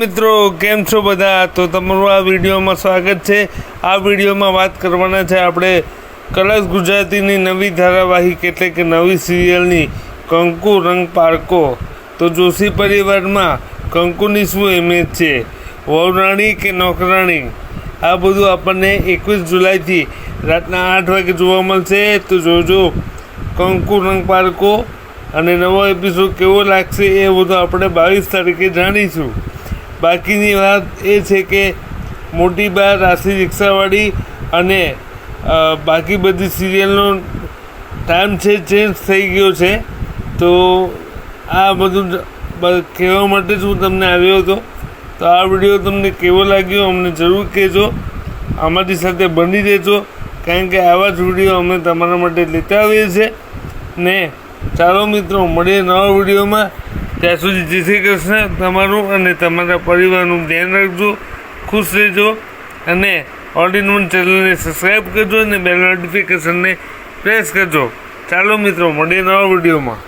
મિત્રો, કેમ છો બધા? તો તમારું આ વિડીયોમાં સ્વાગત છે. આ વિડીયોમાં વાત કરવાના છે આપણે કલર્સ ગુજરાતીની નવી ધારાવાહિક એટલે કે નવી સિરિયલની કંકુ રંગ પારકો. તો જોશી પરિવારમાં કંકુની શું અહેમિયત છે? વહુરાણી કે નોકરાણી? આ બધું આપણને એકવીસ જુલાઈથી રાતના આઠ વાગે જોવા મળશે. તો જોજો, કંકુ રંગ પારકો અને નવો એપિસોડ કેવો લાગશે એ બધું આપણે બાવીસ તારીખે જાણીશું. બાકીની વાત એ છે કે મોટી બા રાશિ રિક્ષાવાળી અને બાકી બધી સિરિયલનો ટાઈમ છે ચેન્જ થઈ ગયો છે. તો આ બધું કહેવા માટે જ હું તમને આવ્યો હતો. તો આ વીડિયો તમને કેવો લાગ્યો અમને જરૂર કહેજો. અમારી સાથે બની રહેજો. કારણ કે આવા જ વીડિયો અમે તમારા માટે લેતા આવીએ છીએ. ને ચાલો મિત્રો, મળીએ નવા વિડીયોમાં. ત્યાં સુધી જય શ્રી કૃષ્ણ તમારું અને તમારા પરિવારનું ધ્યાન રાખજો, ખુશ રહેજો અને ઓલ ઇન વન ચેનલને સબસ્ક્રાઈબ કરજો અને બેલ નોટિફિકેશનને પ્રેસ કરજો. ચાલો મિત્રો, મળીએ નવા વિડીયોમાં.